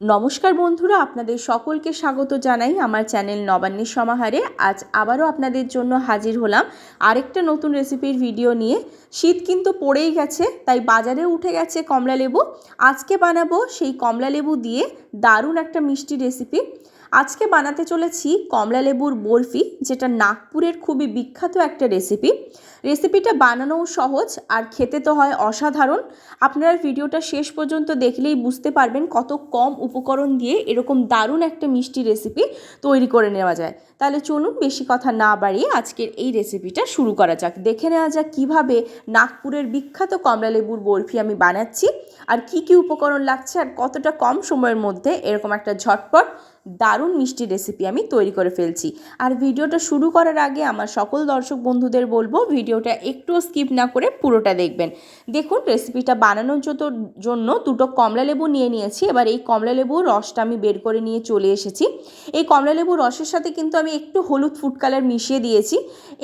নমস্কার বন্ধুরা, আপনাদের সকলকে স্বাগত জানাই আমার চ্যানেল নবান্নের সমাহারে। আজ আবারও আপনাদের জন্য হাজির হলাম আরেকটা নতুন রেসিপির ভিডিও নিয়ে। শীত কিন্তু পড়েই গেছে, তাই বাজারে উঠে গেছে কমলা লেবু আজকে বানাবো সেই কমলা লেবু দিয়ে দারুণ একটা মিষ্টি রেসিপি। আজকে বানাতে চলেছি কমলা লেবুর বরফি, যেটা নাগপুরের খুবই বিখ্যাত একটা রেসিপি রেসিপিটা বানানোও সহজ আর খেতে তো হয় অসাধারণ। আপনারা ভিডিওটা শেষ পর্যন্ত দেখলেই বুঝতে পারবেন কত কম উপকরণ দিয়ে এরকম দারুণ একটা মিষ্টি রেসিপি তৈরি করে নেওয়া যায়। তাহলে চলুন বেশি কথা না বাড়িয়ে আজকের এই রেসিপিটা শুরু করা যাক। দেখে নেওয়া যাক কীভাবে নাগপুরের বিখ্যাত কমলা লেবুর বরফি আমি বানাচ্ছি, আর কি কি উপকরণ লাগছে, আর কতটা কম সময়ের মধ্যে এরকম একটা ঝটপট দারুণ মিষ্টি রেসিপি আমি তৈরি করে ফেলছি। আর ভিডিওটা শুরু করার আগে আমার সকল দর্শক বন্ধুদের বলব, ভিডিওটা একটুও স্কিপ না করে পুরোটা দেখবেন। দেখুন রেসিপিটা বানানোর জন্য দুটো কমলা লেবু নিয়ে নিয়েছি, এবার এই কমলা লেবুর রসটা আমি বের করে নিয়ে চলে এসেছি। এই কমলা লেবুর রসের সাথে কিন্তু আমি একটু হলুদ ফুড কালার মিশিয়ে দিয়েছি।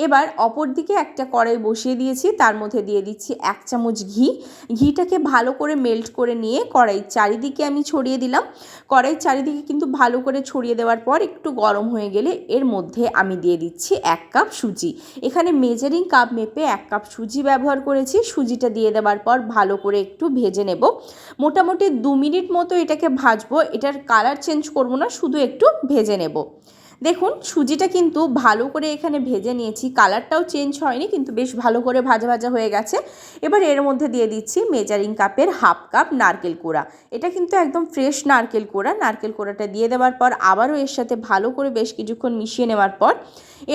এবার অপর দিকে একটা কড়াই বসিয়ে দিয়েছি, তার মধ্যে দিয়ে দিচ্ছি এক চামচ ঘি। ঘিটাকে ভালো করে মেল্ট করে নিয়ে কড়াই চারিদিকে আমি ছড়িয়ে দিলাম। কড়াই চারিদিকে কিন্তু ভালো করে ছড়িয়ে দেওয়ার পর একটু গরম হয়ে গেলে এর মধ্যে আমি দিয়ে দিচ্ছি এক কাপ সুজি। এখানে মেজারিং কাপ মেপে এক কাপ সুজি ব্যবহার করেছি। সুজিটা দিয়ে দেওয়ার পর ভালো করে একটু ভেজে নেব। মোটামুটি দু মিনিট মতো এটাকে ভাজবো। এটার কালার চেঞ্জ করব না, শুধু একটু ভেজে নেব। দেখুন, সুজিটা কিন্তু ভালো করে এখানে ভেজে নিয়েছি। কালারটাও চেঞ্জ হয়নি, কিন্তু বেশ ভালো করে ভাজা ভাজা হয়ে গেছে। এবার এর মধ্যে দিয়ে দিচ্ছি মেজারিং কাপের হাফ কাপ নারকেল কোড়া। এটা কিন্তু একদম ফ্রেশ নারকেল কোড়া। নারকেল কোড়াটা দিয়ে দেওয়ার পর আবারও এর সাথে ভালো করে বেশ কিছুক্ষণ মিশিয়ে নেওয়ার পর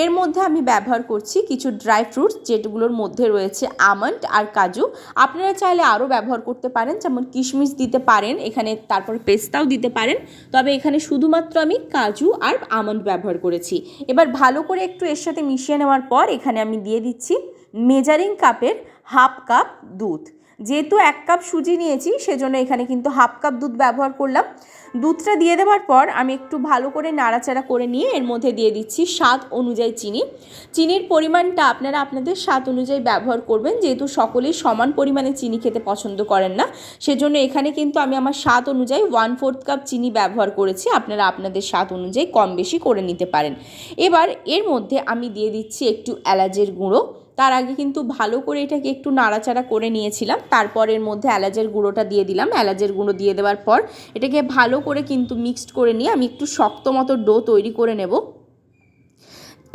এর মধ্যে আমি ব্যবহার করছি কিছু ড্রাই ফ্রুটস যেগুলোর মধ্যে রয়েছে আমন্ড আর কাজু। আপনারা চাইলে আরও ব্যবহার করতে পারেন, যেমন কিশমিশ দিতে পারেন, এখানে তারপর পেস্তাও দিতে পারেন। তবে এখানে শুধুমাত্র আমি কাজু আর আমন্ড ব্যবহার করেছি। এবার ভালো করে একটু এর সাথে মিশিয়ে নেওয়ার পর এখানে আমি দিয়ে দিচ্ছি মেজারিং কাপের হাফ কাপ দুধ। যেহেতু এক কাপ সুজি নিয়েছি, সেজন্য এখানে কিন্তু হাফ কাপ দুধ ব্যবহার করলাম। দুধটা দিয়ে দেওয়ার পর আমি একটু ভালো করে নাড়াচাড়া করে নিয়ে এর মধ্যে দিয়ে দিচ্ছি স্বাদ অনুযায়ী চিনি। চিনির পরিমাণটা আপনারা আপনাদের স্বাদ অনুযায়ী ব্যবহার করবেন, যেহেতু সকলেই সমান পরিমাণে চিনি খেতে পছন্দ করেন না। সেজন্য এখানে কিন্তু আমি আমার স্বাদ অনুযায়ী ওয়ান ফোর্থ কাপ চিনি ব্যবহার করেছি, আপনারা আপনাদের স্বাদ অনুযায়ী কম বেশি করে নিতে পারেন। এবার এর মধ্যে আমি দিয়ে দিচ্ছি একটু এলাচের গুঁড়ো। তার আগে কিন্তু ভালো করে এটাকে একটু নাড়াচাড়া করে নিয়েছিলাম। তারপর এর মধ্যে এলাচের গুঁড়োটা দিয়ে দিলাম। এলাচের গুঁড়ো দিয়ে দেওয়ার পর এটাকে ভালো করে কিন্তু মিক্সড করে নিয়ে আমি একটু শক্ত মতো ডো তৈরি করে নেব।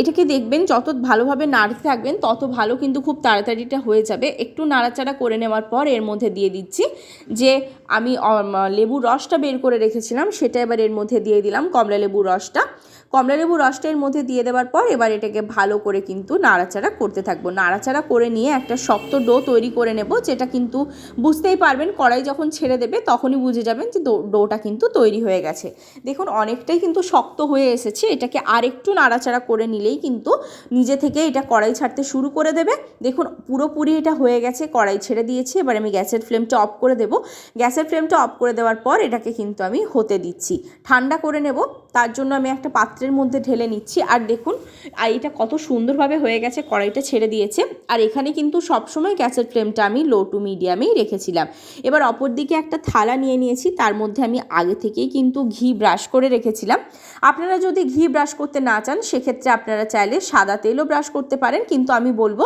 এটাকে দেখবেন যত ভালোভাবে নাড়তে থাকবেন, তত ভালো কিন্তু খুব তাড়াতাড়িটা হয়ে যাবে। একটু নাড়াচাড়া করে নেওয়ার পর এর মধ্যে দিয়ে দিচ্ছি যে আমি লেবুর রসটা বের করে রেখেছিলাম, সেটা এবার এর মধ্যে দিয়ে দিলাম কমলা লেবুর রসটা। কমলা লেবুর রসটা এর মধ্যে দিয়ে দেওয়ার পর এবার এটাকে ভালো করে কিন্তু নাড়াচাড়া করতে থাকব। নাড়াচাড়া করে নিয়ে একটা শক্ত ডো তৈরি করে নেব, যেটা কিন্তু বুঝতেই পারবেন কড়াই যখন ছেড়ে দেবে তখনই বুঝে যাবেন যে ডোটা কিন্তু তৈরি হয়ে গেছে। দেখুন অনেকটাই কিন্তু শক্ত হয়ে এসেছে, এটাকে আর একটু নাড়াচাড়া করে নিলেই কিন্তু নিজে থেকে এটা কড়াই ছাড়তে শুরু করে দেবে। দেখুন পুরোপুরি এটা হয়ে গেছে, কড়াই ছেড়ে দিয়েছি, এবার আমি গ্যাসের ফ্লেমটা অফ করে দেবো। গ্যাসের ফ্লেমটা অফ করে দেওয়ার পর এটাকে কিন্তু আমি হতে দিচ্ছি। ঠান্ডা করে নেব, তার জন্য আমি একটা পাত্রের মধ্যে ঢেলে নিচ্ছি। আর দেখুন, আর এটা কত সুন্দরভাবে হয়ে গেছে, কড়াইটা ছেড়ে দিয়েছে। আর এখানে কিন্তু সবসময় গ্যাসের ফ্লেমটা আমি লো টু মিডিয়ামেই রেখেছিলাম। এবার অপর দিকে একটা থালা নিয়ে নিয়েছি, তার মধ্যে আমি আগে থেকেই কিন্তু ঘি ব্রাশ করে রেখেছিলাম। আপনারা যদি ঘি ব্রাশ করতে না চান, সেক্ষেত্রে আপনারা চাইলে সাদা তেলও ব্রাশ করতে পারেন, কিন্তু আমি বলব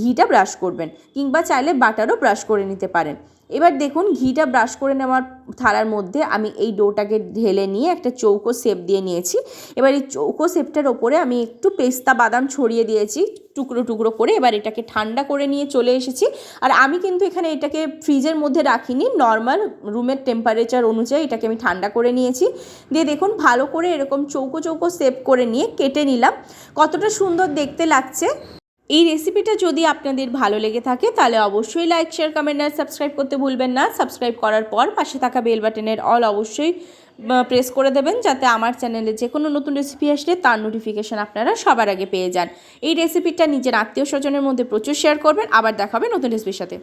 ঘিটা ব্রাশ করবেন, কিংবা চাইলে বাটারও ব্রাশ করে নিতে পারেন। এবার দেখুন ঘিটা ব্রাশ করে নেওয়ার থালার মধ্যে আমি এই ডোটাকে ঢেলে নিয়ে একটা চৌকো শেপ দিয়ে নিয়েছি। এবার এই চৌকো শেপটার ওপরে আমি একটু পেস্তা বাদাম ছড়িয়ে দিয়েছি, টুকরো টুকরো করে। এবার এটাকে ঠান্ডা করে নিয়ে চলে এসেছি। আর আমি কিন্তু এখানে এটাকে ফ্রিজের মধ্যে রাখিনি, নর্মাল রুমের টেম্পারেচার অনুযায়ী এটাকে আমি ঠান্ডা করে নিয়েছি। দিয়ে দেখুন ভালো করে এরকম চৌকো চৌকো শেপ করে নিয়ে কেটে নিলাম। কতটা সুন্দর দেখতে লাগছে। এই রেসিপিটা যদি আপনাদের ভালো লেগে থাকে, তাহলে অবশ্যই লাইক শেয়ার কমেন্ট আর সাবস্ক্রাইব করতে ভুলবেন না। সাবস্ক্রাইব করার পর পাশে থাকা বেল বাটনের অল অবশ্যই প্রেস করে দেবেন যাতে আমার চ্যানেলে যে কোনো নতুন রেসিপি আসলে তার নোটিফিকেশান আপনারা সবার আগে পেয়ে যান। এই রেসিপিটা নিজের আত্মীয় স্বজনের মধ্যে প্রচুর শেয়ার করবেন। আবার দেখাবে নতুন রেসিপির সাথে।